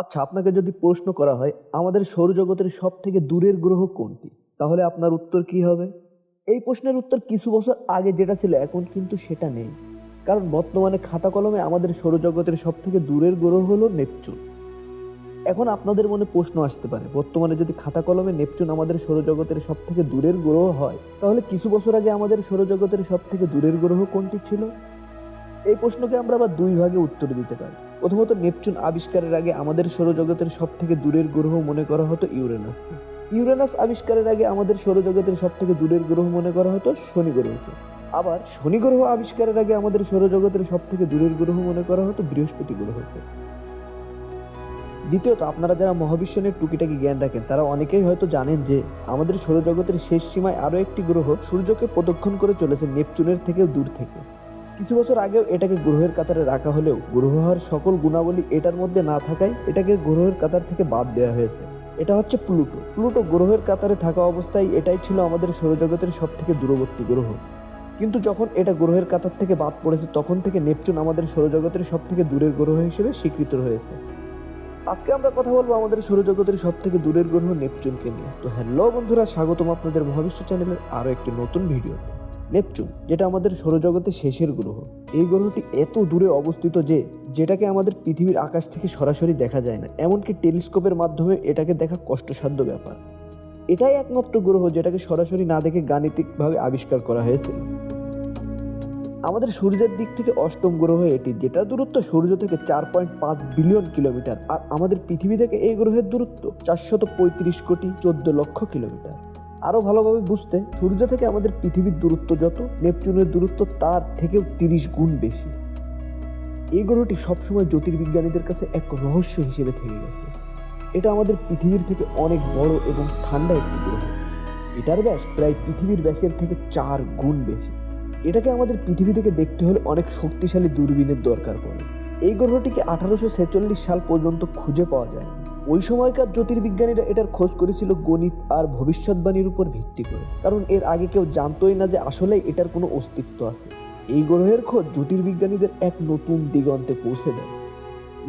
আচ্ছা আপনাকে যদি প্রশ্ন করা হয়, আমাদের সৌরজগতের সব থেকে দূরের গ্রহ কোনটি? তাহলে আপনার উত্তর কি হবে? এই প্রশ্নের উত্তর কিছু বছর আগে যেটা ছিল, এখন কিন্তু সেটা নেই। কারণ বর্তমানে খাতা কলমে আমাদের সৌরজগতের সব থেকে দূরের গ্রহ হলো নেপচুন। এখন আপনাদের মনে প্রশ্ন আসতে পারে, বর্তমানে যদি খাতা কলমে নেপচুন আমাদের সৌরজগতের সব থেকে দূরের গ্রহ হয়, তাহলে কিছু বছর আগে আমাদের সৌরজগতের সব থেকে দূরের গ্রহ কোনটি ছিল? এই প্রশ্নকে আমরা আবার দুই ভাগে উত্তর দিতে পারি। প্রথমত নেপচুন আবিষ্কারের আগে আমাদের সৌরজগতের সব থেকে দূরের গ্রহ মনে করা হতো ইউরেনাস। ইউরেনাস আবিষ্কারের আগে আমাদের সৌরজগতের সব থেকে দূরের গ্রহ মনে করা হতো শনি গ্রহকে আবার শনি গ্রহ আবিষ্কারের আগে আমাদের সৌরজগতের সব থেকে দূরের গ্রহ মনে করা হতো বৃহস্পতি গ্রহকে দ্বিতীয়ত, আপনারা যারা মহাবিশ্ব নিয়ে টুকিটাকি জ্ঞান রাখেন, তারা অনেকেই হয়তো জানেন যে আমাদের সৌরজগতের শেষ সীমায় আরও একটি গ্রহ সূর্যকে প্রদক্ষিণ করে চলেছে নেপচুনের থেকেও দূর থেকে। কিছু বছর আগেও এটাকে গ্রহের কাতারে রাখা হলেও গ্রহ হওয়ার সকল গুণাবলী এটার মধ্যে না থাকায় এটাকে গ্রহের কাতার থেকে বাদ দেওয়া হয়েছে। এটা হচ্ছে প্লুটো। প্লুটো গ্রহের কাতারে থাকা অবস্থায় এটাই ছিল আমাদের সৌরজগতের সব থেকে দূরবর্তী গ্রহ। কিন্তু যখন এটা গ্রহের কাতার থেকে বাদ পড়েছে, তখন থেকে নেপচুন আমাদের সৌরজগতের সব থেকে দূরের গ্রহ হিসেবে স্বীকৃত হয়েছে আজকে আমরা কথা বলব আমাদের সৌরজগতের সব থেকে দূরের গ্রহ নেপচুনকে নিয়ে। তো হ্যালো বন্ধুরা, স্বাগতম আপনাদের মহাবিশ্ব চ্যানেলের আরও একটি নতুন ভিডিওতে। নেপচুন, যেটা আমাদের সৌরজগতের শেষের গ্রহ। এই গ্রহটি এত দূরে অবস্থিত যে, যেটাকে আমাদের পৃথিবীর আকাশ থেকে সরাসরি দেখা যায় না। এমনকি টেলিস্কোপের মাধ্যমে এটাকে দেখা কষ্টসাধ্য ব্যাপার। এটাই একমাত্র গ্রহ যেটাকে সরাসরি না দেখে গাণিতিকভাবে আবিষ্কার করা হয়েছে। আমাদের সূর্যের দিক থেকে অষ্টম গ্রহ এটি যেটা দূরত্ব সূর্য থেকে চার পয়েন্ট পাঁচ বিলিয়ন কিলোমিটার, আর আমাদের পৃথিবী থেকে এই গ্রহের দূরত্ব চারশত পঁয়ত্রিশ কোটি চোদ্দ লক্ষ কিলোমিটার। আরও ভালোভাবে বুঝতে সূর্য থেকে আমাদের পৃথিবীর দূরত্ব যত, নেপচুনের দূরত্ব তার থেকেও তিরিশ গুণ বেশি। এই গ্রহটি সবসময় জ্যোতির্বিজ্ঞানীদের কাছে এক রহস্য হিসেবে থেকে গেছে। এটা আমাদের পৃথিবীর থেকে অনেক বড় এবং ঠান্ডা একটি গ্রহ। এটার ব্যাস প্রায় পৃথিবীর ব্যাসের থেকে চার গুণ বেশি। এটাকে আমাদের পৃথিবী থেকে দেখতে হলে অনেক শক্তিশালী দূরবীনের দরকার পড়ে। এই গ্রহটিকে আঠারোশো ছেচল্লিশ সাল পর্যন্ত খুঁজে পাওয়া যায় ওই সময়কার জ্যোতির্বিজ্ঞানীরা এটার খোঁজ করেছিল গণিত আর ভবিষ্যৎবাণীর উপর ভিত্তি করে। কারণ এর আগে কেউ জানতোই না যে আসলে এটার কোনো অস্তিত্ব আছে। এই গ্রহের খোঁজ জ্যোতির্বিজ্ঞানীদের এক নতুন দিগন্তে পৌঁছে দেয়।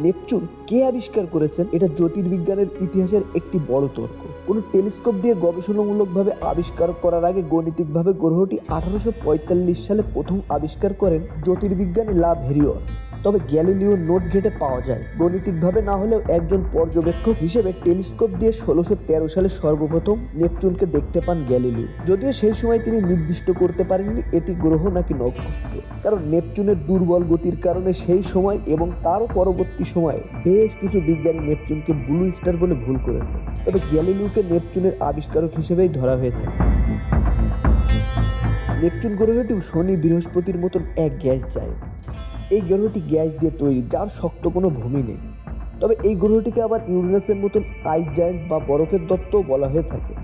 নেপচুন কে আবিষ্কার করেছেন? এটা জ্যোতির্বিজ্ঞানের ইতিহাসের একটি বড় তর্ক। কোনো টেলিস্কোপ দিয়ে গবেষণামূলকভাবে আবিষ্কার করার আগে গাণিতিকভাবে গ্রহটি আঠারোশো পঁয়তাল্লিশ সালে প্রথম আবিষ্কার করেন জ্যোতির্বিজ্ঞানী লাভ ভেরিয়র তবে গ্যালিলিও নোট ঘেটে পাওয়া যায়। গাণিতিকভাবে না হলেও একজন পর্যবেক্ষক হিসেবে টেলিস্কোপ দিয়ে ষোলোশো তেরো সালে সর্বপ্রথম নেপচুনকে দেখতে পান গ্যালিলিও। যদিও সেই সময় তিনি নির্দিষ্ট করতে পারেননি এটি গ্রহ নাকি নক্ষত্র। কারণ নেপচুনের দুর্বল গতির কারণে সেই সময় এবং তারও পরবর্তী সময়ে বেশ কিছু বিজ্ঞানী নেপচুনকে ব্লু স্টার বলে ভুল করেছে তবে গ্যালিলিওকে নেপচুনের আবিষ্কারক হিসেবেই ধরা হয়েছে। নেপচুন গ্রহটিও শনি বৃহস্পতির মতন এক গ্যাস যায় এই গ্রহটি গ্যাস দিয়ে তৈরি, যার শক্ত কোনো ভূমি নেই। তবে এই গ্রহটিকে আবার ইউরেনাসের মতন আইস জায়েন্ট বা বরফের দত্তও বলা হয়ে থাকে।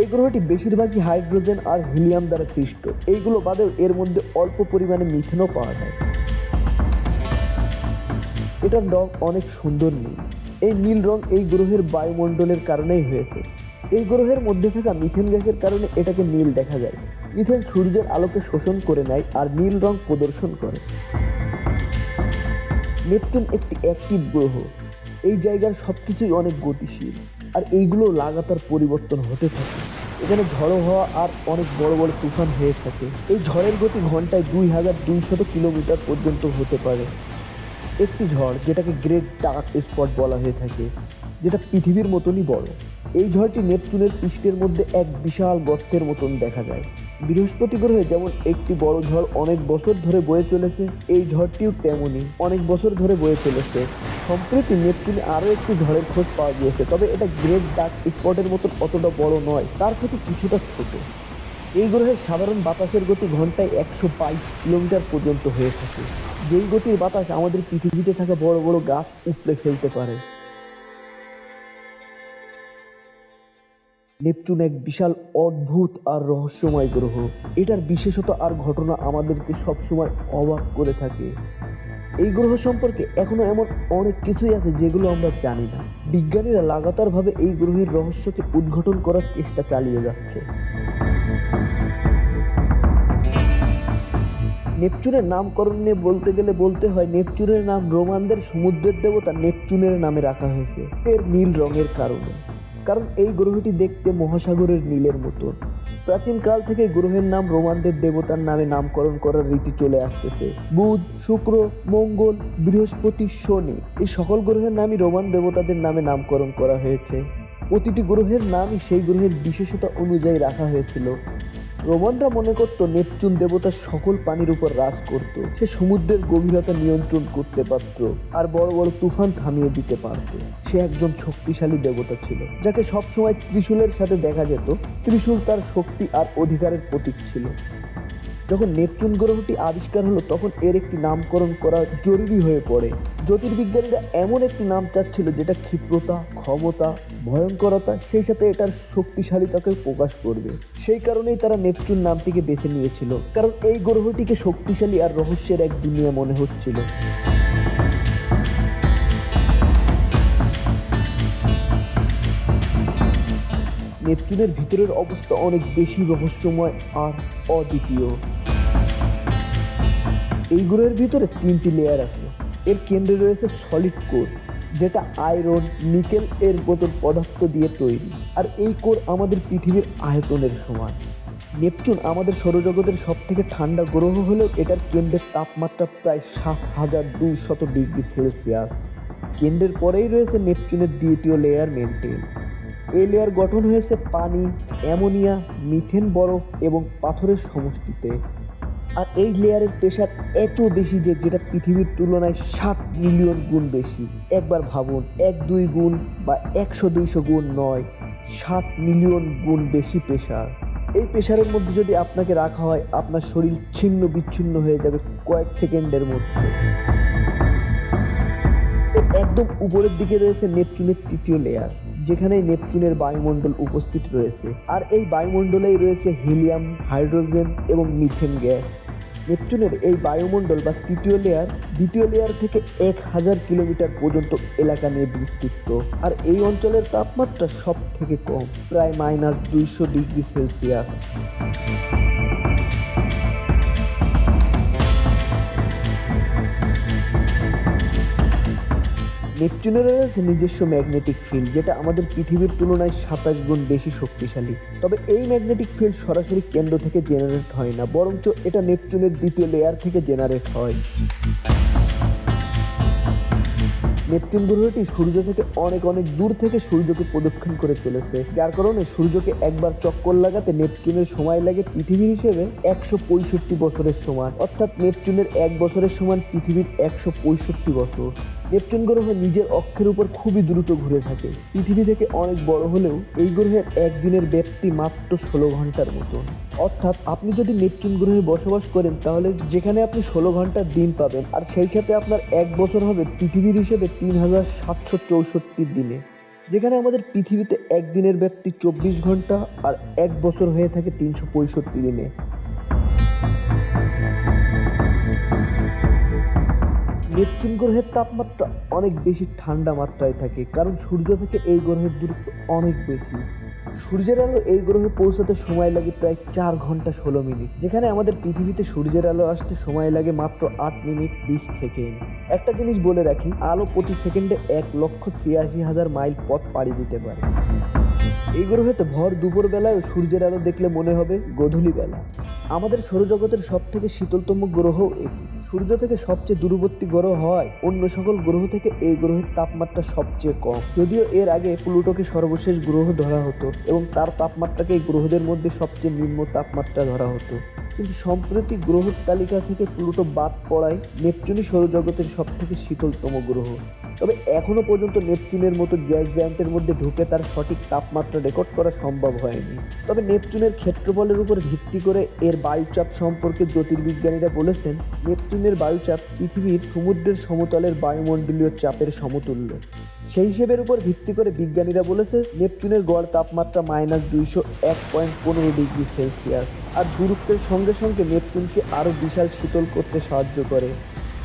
এই গ্রহটি বেশিরভাগই হাইড্রোজেন আর হিলিয়াম দ্বারা সৃষ্ট। এইগুলো বাদেও এর মধ্যে অল্প পরিমাণে মিথেনও পাওয়া যায়। এটার রং অনেক সুন্দর নীল। এই নীল রং এই গ্রহের বায়ুমণ্ডলের কারণেই হয়েছে। এই গ্রহের মধ্যে থাকা মিথেন গ্যাসের কারণে এটাকে নীল দেখা যায়। মিথেন সূর্যের আলোকে শোষণ করে নেয় আর নীল রং প্রদর্শন করে। নেপচুন একটি অ্যাক্টিভ গ্রহ। এই জায়গার সবকিছুই অনেক গতিশীল, আর এইগুলো লাগাতার পরিবর্তন হতে থাকে। এখানে ঝড়ো হওয়া আর অনেক বড় বড় তুফান হয়ে থাকে। এই ঝড়ের গতি ঘন্টায় দুই হাজার দুইশত কিলোমিটার পর্যন্ত হতে পারে। একটি ঝড় যেটাকে গ্রেট ডার্ক স্পট বলা হয়ে থাকে, যেটা পৃথিবীর মতনই বড়। এই ঝড়টি নেপচুনের পৃষ্ঠের মধ্যে এক বিশাল গর্তের মতন দেখা যায়। বৃহস্পতি গ্রহে যেমন একটি বড় ঝড় অনেক বছর ধরে বয়ে চলেছে, এই ঝড়টিও তেমনই অনেক বছর ধরে বয়ে চলেছে। সম্প্রতি নেপচুনে আরও একটি ঝড়ের খোঁজ পাওয়া গিয়েছে, তবে এটা গ্রেট ডার্ক স্পটের মতন অতটা বড় নয়, তার থেকে কিছুটা ছোট। এই গ্রহের সাধারণ বাতাসের গতি ঘন্টায় একশো বাইশ কিলোমিটার পর্যন্ত হয়ে থাকে। যেই গতির বাতাস আমাদের পৃথিবীতে থাকা বড় বড় গাছ উপড়ে ফেলতে পারে। নেপচুন এক বিশাল অদ্ভুত আর রহস্যময় গ্রহ। এটার বিশেষত আর ঘটনা আমাদেরকে সবসময় অবাক করে থাকে। এই গ্রহ সম্পর্কে এখনও এমন অনেক কিছুই আছে যেগুলো আমরা জানি না। বিজ্ঞানীরা লাগাতারভাবে এই গ্রহের রহস্যকে উদ্ঘাটন করার চেষ্টা চালিয়ে যাচ্ছে। নেপচুনের নামকরণ নিয়ে বলতে গেলে বলতে হয়, নেপচুনের নাম রোমানদের সমুদ্রের দেবতা নেপচুনের নামে রাখা হয়েছে। এর নীল রঙের কারণে। কারণ এই গ্রহটি দেখতে মহাসাগরের নীলের মতো। প্রাচীন কাল থেকে গ্রহের নাম রোমানদের দেবতার নামে নামকরণ করার রীতি চলে আসতেছে। বুধ, শুক্র, মঙ্গল, বৃহস্পতি, শনি এই সকল গ্রহের নামই রোমান দেবতাদের নামে নামকরণ করা হয়েছে। প্রতিটি গ্রহের নামই সেই গ্রহের বিশেষতা অনুযায়ী রাখা হয়েছিল। রোমানরা মনে করত নেপচুন দেবতা সকল পানির উপর রাজ করত। সে সমুদ্রের গভীরতা নিয়ন্ত্রণ করতে পারত আর বড় বড় তুফান থামিয়ে দিতে পারত। সে একজন শক্তিশালী দেবতা ছিল, যাকে সবসময় ত্রিশূলের সাথে দেখা যেত। ত্রিশূল তার শক্তি আর অধিকারের প্রতীক ছিল। যখন নেপচুন গ্রহটি আবিষ্কার হলো, তখন এর একটি নামকরণ করা জরুরি হয়ে পড়ে। জ্যোতির্বিজ্ঞানীরা এমন একটি নাম চাচ্ছিল, যেটা ক্ষিপ্রতা, ক্ষমতা, ভয়ঙ্করতা, সেই সাথে এটার শক্তিশালীতাকে প্রকাশ করবে। সেই কারণেই তারা নেপচুন নামটিকে বেছে নিয়েছিল, কারণ এই গ্রহটিকে শক্তিশালী আর রহস্যের এক দুনিয়া মনে হচ্ছিল। নেপচুনের ভিতরের অবস্থা অনেক বেশি রহস্যময় আর অদ্বিতীয়। এই গ্রহের ভিতরে তিনটি লেয়ার আছে। এর কেন্দ্রে রয়েছে সলিড কোর যেটা আয়রন নিকেল এর বোতল পদার্থ দিয়ে তৈরি। আর এই কোর আমাদের পৃথিবীর আয়তনের সমান। নেপচুন আমাদের সৌরজগতের সব থেকে ঠান্ডা গ্রহ হলেও এটার কেন্দ্রের তাপমাত্রা প্রায় সাত হাজার দুশত ডিগ্রি সেলসিয়াস। কেন্দ্রের পরেই রয়েছে নেপচুনের দ্বিতীয় লেয়ার মেনটেন এই লেয়ার গঠন হয়েছে পানি, অ্যামোনিয়া, মিথেন বরফ এবং পাথরের সমষ্টিতে। আর এই লেয়ারের প্রেশার এত বেশি যে যেটা পৃথিবীর তুলনায় সাত মিলিয়ন গুণ বেশি। একবার ভাবুন, এক, দুই গুণ বা একশো, দুইশো গুণ নয়, সাত মিলিয়ন গুণ বেশি প্রেশার এই প্রেশারের মধ্যে যদি আপনাকে রাখা হয়, আপনার শরীর ছিন্ন বিচ্ছিন্ন হয়ে যাবে কয়েক সেকেন্ডের মধ্যে। একদম উপরের দিকে রয়েছে নেপচুনের তৃতীয় লেয়ার যেখানে নেপচুনের বায়ুমণ্ডল উপস্থিত রয়েছে। আর এই বায়ুমণ্ডলেই রয়েছে হিলিয়াম, হাইড্রোজেন এবং মিথেন গ্যাস। নেপচুনের এই বায়ুমণ্ডল বা তৃতীয় লেয়ার দ্বিতীয় লেয়ার থেকে এক হাজার কিলোমিটার পর্যন্ত এলাকা নিয়ে বিস্তৃত। আর এই অঞ্চলের তাপমাত্রা সব থেকে কম, প্রায় মাইনাস দুইশো ডিগ্রি সেলসিয়াস নেপচুনের রয়েছে নিজস্ব ম্যাগনেটিক ফিল্ড, যেটা আমাদের পৃথিবীর তুলনায় সাতাশ গুণ বেশি শক্তিশালী। তবে এই ম্যাগনেটিক ফিল্ড সরাসরি কেন্দ্র থেকে জেনারেট হয় না, বরঞ্চ এটা নেপচুনের দ্বিতীয় লেয়ার থেকে জেনারেট হয়। নেপচুন গ্রহটি সূর্য থেকে অনেক অনেক দূর থেকে সূর্যকে প্রদক্ষিণ করে চলেছে, যার কারণে সূর্যকে একবার চক্কর লাগাতে নেপচুনের সময় লাগে পৃথিবীর হিসেবে একশো পঁয়ষট্টি বছরের সমান, অর্থাৎ নেপচুনের এক বছরের সমান পৃথিবীর একশো পঁয়ষট্টি বছর। নেপচুন গ্রহ নিজের অক্ষের উপর খুবই দ্রুত ঘুরে থাকে। পৃথিবী থেকে অনেক বড় হলেও এই গ্রহের একদিনের ব্যাপ্তি মাত্র ষোলো ঘণ্টার মতো অর্থাৎ আপনি যদি নেপচুন গ্রহে বসবাস করেন, তাহলে যেখানে আপনি ষোলো ঘণ্টার দিন পাবেন, আর সেই সাথে আপনার এক বছর হবে পৃথিবীর হিসেবে তিন হাজার সাতশো চৌষট্টি দিনে। যেখানে আমাদের পৃথিবীতে একদিনের ব্যাপ্তি চব্বিশ ঘণ্টা, আর এক বছর হয়ে থাকে তিনশো পঁয়ষট্টি দিনে। নেপচুন গ্রহের তাপমাত্রা অনেক বেশি, ঠান্ডা মাত্রায় থাকে। কারণ সূর্য থেকে এই গ্রহের দূরত্ব অনেক বেশি। সূর্যের আলো এই গ্রহে পৌঁছাতে সময় লাগে প্রায় চার ঘণ্টা ষোলো মিনিট। যেখানে আমাদের পৃথিবীতে সূর্যের আলো আসতে সময় লাগে মাত্র আট মিনিট বিশ সেকেন্ড। একটা জিনিস বলে রাখি, আলো প্রতি সেকেন্ডে এক লক্ষ ছিয়াশি হাজার মাইল পথ পাড়ি দিতে পারে। এই গ্রহেতে ভর দুপুর বেলায় সূর্যের আলো দেখলে মনে হবে গোধূলি বেলা। আমাদের সৌরজগতের সব থেকে শীতলতম গ্রহ এটি। সূর্য থেকে সবচেয়ে দূরবর্তী গ্রহ হয়, অন্য সকল গ্রহ থেকে এই গ্রহের তাপমাত্রা সবচেয়ে কম। যদিও এর আগে প্লুটোকে সর্বশেষ গ্রহ ধরা হতো এবং তার তাপমাত্রাকে এই গ্রহদের মধ্যে সবচেয়ে নিম্ন তাপমাত্রা ধরা হতো। কিন্তু সম্প্রতি গ্রহের তালিকা থেকে প্লুটো বাদ পড়ায় নেপচুনই সৌরজগতের সবথেকে শীতলতম গ্রহ। তবে এখনও পর্যন্ত নেপচুনের মতো গ্যাস জায়ান্টের মধ্যে ঢুকে তার সঠিক তাপমাত্রা রেকর্ড করা সম্ভব হয়নি। তবে নেপচুনের ক্ষেত্রফলের উপর ভিত্তি করে এর বায়ুচাপ সম্পর্কে জ্যোতির্বিজ্ঞানীরা বলেছেন, নেপচুনের বায়ুচাপ পৃথিবীর সমুদ্রের সমতলের বায়ুমণ্ডলীয় চাপের সমতুল্য। সেই হিসেবের উপর ভিত্তি করে বিজ্ঞানীরা বলেছে, নেপচুনের গড় তাপমাত্রা মাইনাস দুইশো এক পয়েন্ট পনেরো ডিগ্রি সেলসিয়াস, আর দূরত্বের সঙ্গে সঙ্গে নেপচুনকে আরও বিশাল শীতল করতে সাহায্য করে।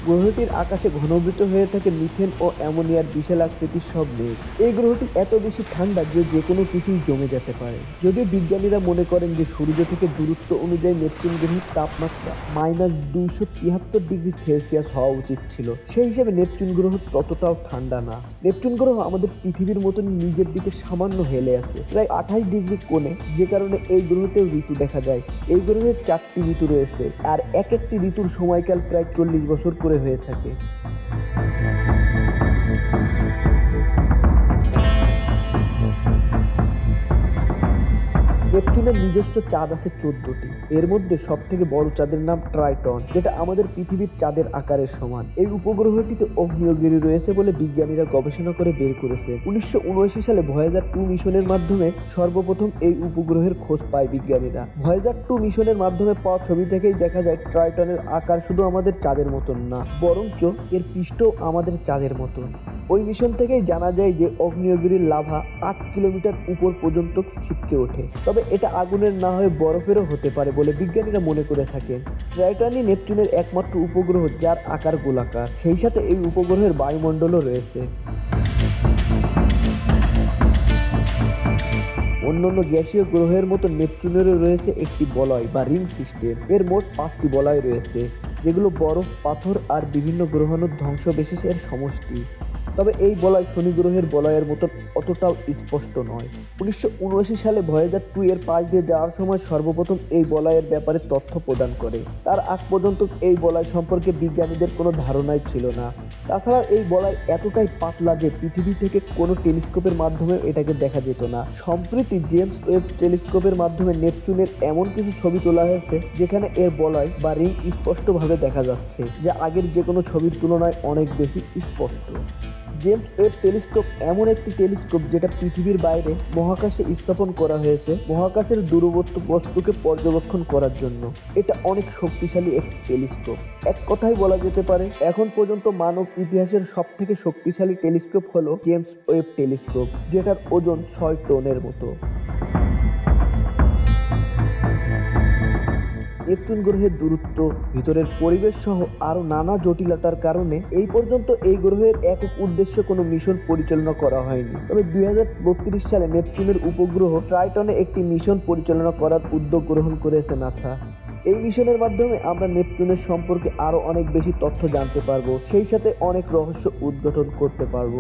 গ্রহটির আকাশে ঘনবৃত হয়ে থাকে মিথেন ও অ্যামোনিয়ার বিশাল আকৃতির সব মেঘ। এই গ্রহটি এত বেশি ঠান্ডা যে যে কোনো কিছুই জমে যেতে পারে। যদিও বিজ্ঞানীরা মনে করেন যে সূর্য থেকে দূরত্ব অনুযায়ী নেপচুন গ্রহের তাপমাত্রা মাইনাস দুইশো তিয়াত্তর ডিগ্রি সেলসিয়াস হওয়া উচিত ছিল। সেই হিসেবে নেপচুন গ্রহ ততটাও ঠান্ডা না। নেপচুন গ্রহ আমাদের পৃথিবীর মতন নিজের দিকে সামান্য হেলে আছে, প্রায় আঠাশ ডিগ্রি কোণে, যে কারণে এই গ্রহতেও ঋতু দেখা যায়। এই গ্রহের চারটি ঋতু রয়েছে, আর এক একটি ঋতুর সময়কাল প্রায় চল্লিশ বছর করে হয়ে থাকে নেপচুনের নিজস্ব চাঁদ আছে চোদ্দটি। এর মধ্যে সব থেকে বড় চাঁদের নাম ট্রাইটন, যেটা আমাদের পৃথিবীর চাঁদের আকারের সমান। এই উপগ্রহটিতে অগ্নিয়গিরি রয়েছে বলে বিজ্ঞানীরা গবেষণা করে বের করেছে। উনিশশো সালে ভয়েজার টু মিশনের মাধ্যমে সর্বপ্রথম এই উপগ্রহের খোঁজ পায় বিজ্ঞানীরা। ভয়েজার টু মিশনের মাধ্যমে পাওয়া ছবি থেকেই দেখা যায়, ট্রাইটনের আকার শুধু আমাদের চাঁদের মতন না, বরঞ্চ এর পৃষ্ঠও আমাদের চাঁদের মতন। ওই মিশন থেকেই জানা যায় যে অগ্নিয়গিরির লাভা আট কিলোমিটার উপর পর্যন্ত ছিটকে ওঠে। তবে এটা আগুনের না হয়ে বরফেরও হতে পারে বলে বিজ্ঞানীরা মনে করে থাকেন। ট্রাইটানি নেপচুনের একমাত্র উপগ্রহ যার আকার গোলাকার। সেই সাথে এই উপগ্রহের বায়ুমণ্ডলও রয়েছে। অন্যান্য গ্যাসীয় গ্রহের মতো নেপচুনেরও রয়েছে একটি বলয় বা রিং সিস্টেম। এর মোট পাঁচটি বলয় রয়েছে, যেগুলো বরফ, পাথর আর বিভিন্ন গ্রহাণুর ধ্বংসবিশেষের সমষ্টি। তবে এই বলয় শনি গ্রহের বলয়ের মতো অতটাও স্পষ্ট নয়। উনিশশো সালে ভয়েজার টু এর পাশ দিয়ে যাওয়ার সময় সর্বপ্রথম এই বলয়ের ব্যাপারে তথ্য প্রদান করে। তার আগ পর্যন্ত এই বলয় সম্পর্কে বিজ্ঞানীদের কোনো ধারণাই ছিল না। তাছাড়া এই বলয় এতটাই পাতলা যে পৃথিবী থেকে কোনো টেলিস্কোপের মাধ্যমে এটাকে দেখা যেত না। সম্প্রতি জেমস ওয়েব টেলিস্কোপের মাধ্যমে নেপচুনের এমন কিছু ছবি তোলা হয়েছে, যেখানে এর বলয় বা রিং স্পষ্টভাবে দেখা যাচ্ছে, যা আগের যে কোনো ছবির তুলনায় অনেক বেশি স্পষ্ট। জেমস ওয়েব টেলিস্কোপ এমন একটি টেলিস্কোপ যেটা পৃথিবীর বাইরে মহাকাশে স্থাপন করা হয়েছে, মহাকাশের দূরবর্তী বস্তুকে পর্যবেক্ষণ করার জন্য। এটা অনেক শক্তিশালী একটি টেলিস্কোপ এক কথাই বলা যেতে পারে, এখন পর্যন্ত মানব ইতিহাসের সব থেকে শক্তিশালী টেলিস্কোপ হলো জেমস ওয়েব টেলিস্কোপ যেটার ওজন ছয় টনের মতো। নেপচুন গ্রহের দূরত্ব, ভিতরের পরিবেশ সহ আরও নানা জটিলতার কারণে এই পর্যন্ত এই গ্রহের একক উদ্দেশ্যে কোনো মিশন পরিচালনা করা হয়নি। তবে দুই হাজার বত্রিশ সালে নেপচুনের উপগ্রহ ট্রাইটনে একটি মিশন পরিচালনা করার উদ্যোগ গ্রহণ করেছে নাসা। এই মিশনের মাধ্যমে আমরা নেপচুনের সম্পর্কে আরও অনেক বেশি তথ্য জানতে পারব, সেই সাথে অনেক রহস্য উদ্ঘাটন করতে পারব।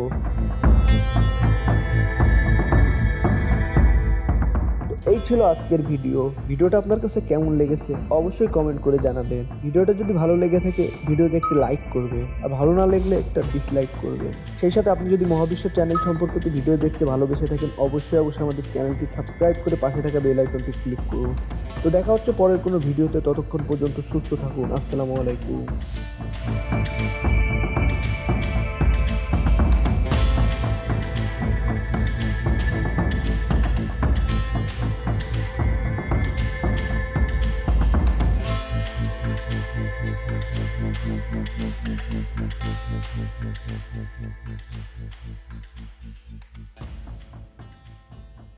এই ছিল আজকের ভিডিও। ভিডিওটা আপনার কাছে কেমন লেগেছে অবশ্যই কমেন্ট করে জানাবেন। ভিডিওটা যদি ভালো লেগে থাকে, ভিডিওতে একটি লাইক করবে আর ভালো না লাগলে একটা ডিসলাইক করবে সেই সাথে আপনি যদি মহাবিশ্ব চ্যানেল সম্পর্কিত ভিডিও দেখতে ভালোবেসে থাকেন, অবশ্যই অবশ্যই আমাদের চ্যানেলটি সাবস্ক্রাইব করে পাশে থাকা বেল আইকনটি ক্লিক করুন। তো দেখা হচ্ছে পরের কোনো ভিডিওতে। ততক্ষণ পর্যন্ত সুস্থ থাকুন। আসসালামু আলাইকুম।